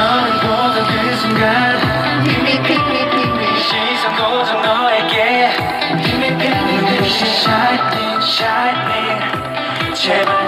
너를 보던 그 순간. 이미 핑핑핑핑 시선 고정 너에게. 이미 핑핑핑핑 shining shining. 제발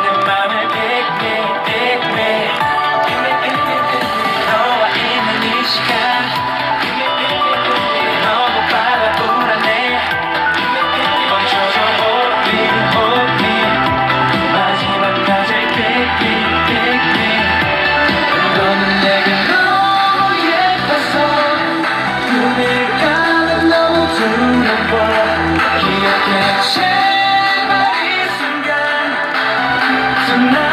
tonight